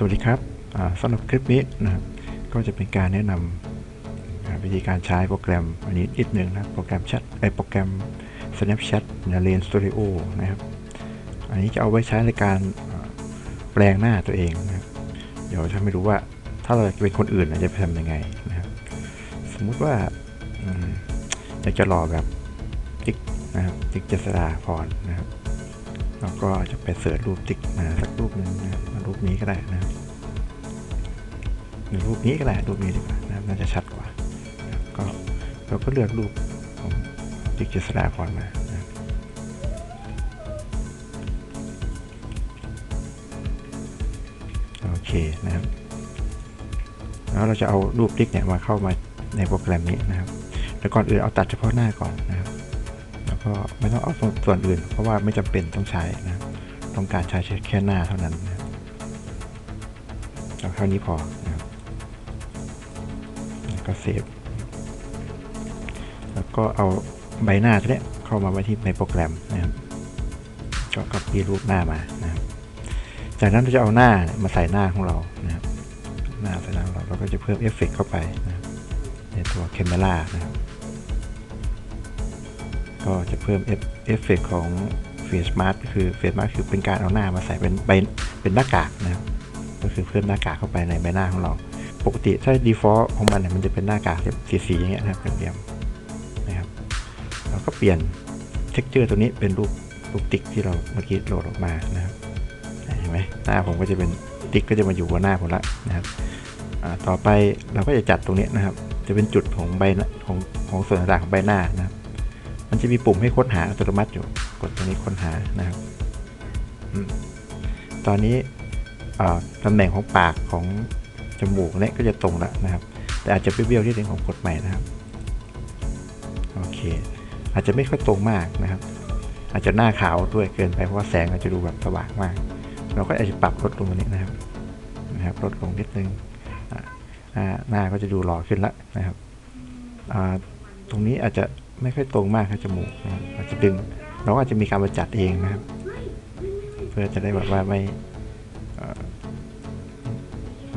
สวัสดีครับสำหรับคลิปนี้นะครับก็จะเป็นการแนะนำวิธีการใช้โปรแกรมอันนี้นิดหนึ่งนะโปรแกรมแชทไอโปรแกรม Snapchat ใน Rain Studio นะครับอันนี้จะเอาไว้ใช้ในการแปลงหน้าตัวเองนะครับเดี๋ยวจะไม่รู้ว่าถ้าเราเป็นคนอื่นจะทำยังไงนะครับสมมุติว่าออยากจะหล่อแบบติ๊กนะครับติ๊กเจษดาพรนะครับเราก็จะไปเสิร์ชรูปติ๊กมาสักรูปหนึ่งนะค รูปนี้ก็ได้นะครับหรือรูปนี้ก็ได้รูปนี้ดีกว่านะครับน่าจะชัดกว่าก็เราก็เลือกรูปของติ๊กเจษฎาพรมาโอเคนะครับแล้วเราจะเอารูปติ๊กเนี่ยมาเข้ามาในโปรแกรมนี้นะครับแต่ก่อนอื่นเอาตัดเฉพาะหน้าก่อนนะครับ แล้วก็ไม่ต้องเอาส่วนอื่น เพราะว่าไม่จำเป็นต้องใช้นะต้องการใช้แค่หน้าเท่านั้นนะครับ เอาเท่านี้พอนะครับแล้วก็เซฟ แล้วก็เอาใบหน้าตัวเนี้ยเข้ามาไว้ที่ในโปรแกรมนะครับก็ copy รูปหน้ามานะครับจากนั้นเราจะเอาหน้ามาใส่หน้าของเรานะครับหน้าใส่หน้าของเราเราก็จะเพิ่มเอฟเฟกต์เข้าไปนะในตัว Camera นะครับก็จะเพิ่มเอฟเอฟเฟกของ Face Mask ก็คือ Face Mask คือเป็นการเอาหน้ามาใส่เป็นใบเป็นหน้ากากนะครับ ก็คือเพิ่มหน้ากากเข้าไปในใบหน้าของเรา ปกติถ้า default ของมันเนี่ยมันจะเป็นหน้ากากสีๆอย่างเงี้ยนะครับเรียมๆนะครับเราก็เปลี่ยน texture ตัวนี้เป็นรูปรูปติ๊กที่เราเมื่อกี้โหลดออกมานะครับเห็นไหมหน้าผมก็จะเป็นติ๊กก็จะมาอยู่บนหน้าผมละนะครับต่อไปเราก็จะจัดตรงนี้นะครับ จะเป็นจุดของใบของของส่วนต่างๆของใบหน้านะครับ มันจะมีปุ่มให้ค้นหาอัตโนมัติอยู่กดตรงนี้ค้นหานะครับตอนนี้ ตำแหน่งของปากของจมูกเนี่ยก็จะตรงแล้วนะครับ แต่อาจจะเบี้ยวๆที่หนึ่งของกดใหม่นะครับโอเค อาจจะไม่ค่อยตรงมากนะครับ อาจจะหน้าขาวด้วยเกินไปเพราะว่าแสงอาจจะดูแบบสว่างมาก เราก็อาจจะปรับลดลงนี้นะครับนะครับลดลงนิดนึงหน้าก็จะดูหล่อขึ้นแล้วนะครับตรงนี้อาจจะไม่ค่อยตรงมากครับจมูกนะอาจจะดึงเราก็อาจจะมีการมาจัดเองนะครับ เพื่อจะได้แบบว่าไม่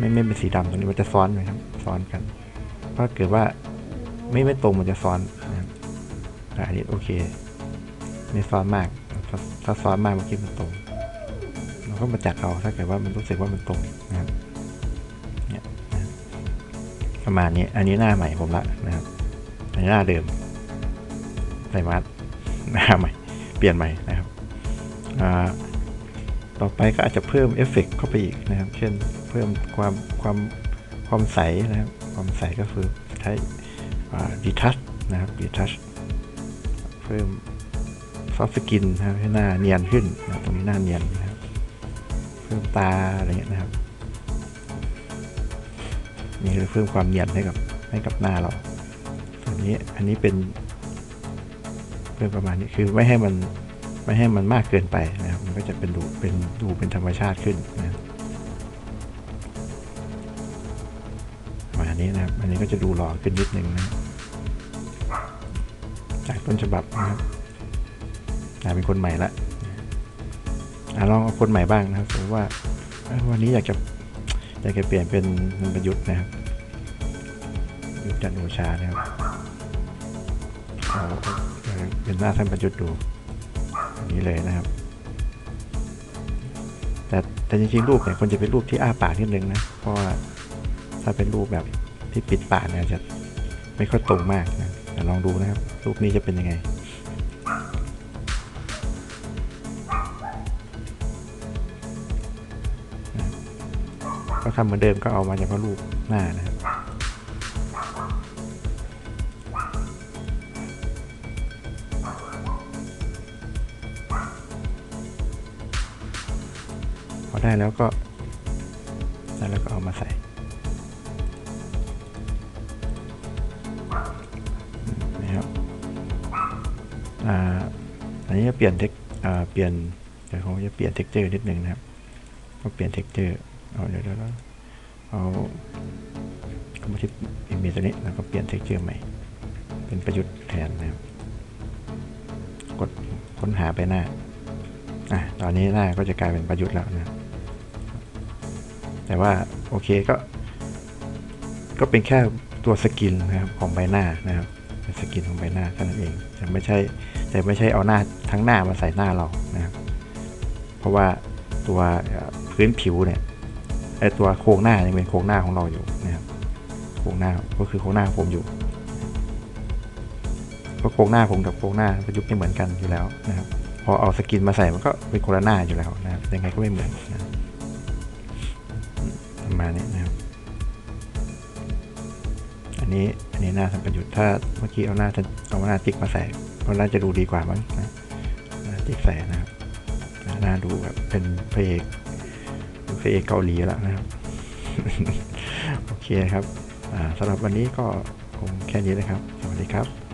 ไม่ไม่เป็นสีดำตรงนี้มันจะซ้อนไหมครับ ซ้อนกันเพราเกิดว่าไม่ไม่ตรงมันจะซ้อนนะครับอันนี้โอเค ไม่ซ้อนมาก ถ้าซ้อนมากเมื่อกี้มันตรง เราก็มาจัดเอาถ้าเกิดว่ามันรู้สึกว่ามันตรงนะครับเนี่ยนะประมาณนี้ อันนี้หน้าใหม่ผมละนะครับ อันนี้หน้าเดิมใส่มาสหน้าใหม่ เปลี่ยนใหม่นะครับอ่า ต่อไปก็อาจจะเพิ่มเอฟเฟกต์เข้าไปอีกนะครับ เช่นเพิ่มความความความใสนะครับ ความใสก็คือใช้ดีทัชนะครับดีทัชเพิ่มซอฟต์สกินนะครับให้หน้าเนียนขึ้นนะตรงนี้หน้าเนียนนะครับ เพิ่มตาอะไรเงี้ยนะครับนี่คือเพิ่มความเนียนให้กับให้กับหน้าเราตัวนี้อันนี้เป็นเพิ่มประมาณนี้คือไม่ให้มัน ไม่ให้มันมากเกินไปนะครับ มันก็จะเป็นดูเป็นดูเป็นธรรมชาติขึ้นนะครับประมาณนี้นะครับอันนี้ก็จะดูหล่อขึ้นนิดนึงนะจากต้นฉบับนะครับกลายเป็นคนใหม่ละอลองเอาคนใหม่บ้างนะครับสมว่าวันนี้อยากจะอยากจะเปลี่ยนเป็นเป็นประยุทธ์นะครับประยุทธจันโอชานะครับเอาเอาเป็นหน้าท่านประยุทธ์ดู อย่างนี้เลยนะครับ แต่แต่จริงๆรูปเนี่ยควรจะเป็นรูปที่อ้าปากนิดนึงนะ เพราะว่าถ้าเป็นรูปแบบที่ปิดปากเนี่ยจะไม่ค่อยตรงมากนะแต่ลองดูนะครับ รูปนี้จะเป็นยังไงก็ทำเหมือนเดิมก็เอามาเฉพาะรูปหน้านะครับ พอได้แล้วก็ได้แล้วก็เอามาใส่นะครับอ่าอันนี้จะเปลี่ยนเทคอ่าเปลี่ยนเดี๋ยวผมจะเปลี่ยนเท็กเจอร์นิดหนึ่งนะครับก็เปลี่ยนเท็กเจอร์เอาเดี๋ยวเดี๋ยวเราเอาเข้ามาที่อิมเมจตัวนี้แล้วก็เปลี่ยนเท็กเจอร์ใหม่ เป็นประยุทธ์แทนนะครับ กดค้นหาไปหน้าอะตอนนี้หน้าก็จะกลายเป็นประยุทธ์แล้วนะ แต่ว่าโอเคก็ ก็เป็นแค่ตัวสกินนะครับของใบหน้านะครับเป็นสกินของใบหน้าเท่านั้นเองแต่ไม่ใช่แต่ไม่ใช่เอาหน้าทั้งหน้ามาใส่หน้าเรานะครับ เพราะว่าตัวพื้นผิวเนี่ยไอตัวโครงหน้ายังเป็นโครงหน้าของเราอยู่นะครับโครงหน้าก็คือโครงหน้าผมอยู่เพราะโครงหน้าผมกับโครงหน้าประยุกต์ไม่เหมือนกันอยู่แล้วนะครับ พอเอาสกินมาใส่มันก็เป็นคนละหน้าอยู่แล้วนะครับยังไงก็ไม่เหมือนนะครับ มาณนี้นะครับ อันนี้อันนี้หน้าทำประโยชน์ถ้าเมื่อกี้เอาหน้าจะเอาหน้าติ๊กมาใส่ก็น่าจะดูดีกว่ามั้งนะหน้าติ๊กใส่นะครับหน้าดูแบบเป็นพระเอกพระเอกเกาหลีแล้วนะครับ โอเคครับสำหรับวันนี้ก็คงแค่นี้นะครับ สวัสดีครับ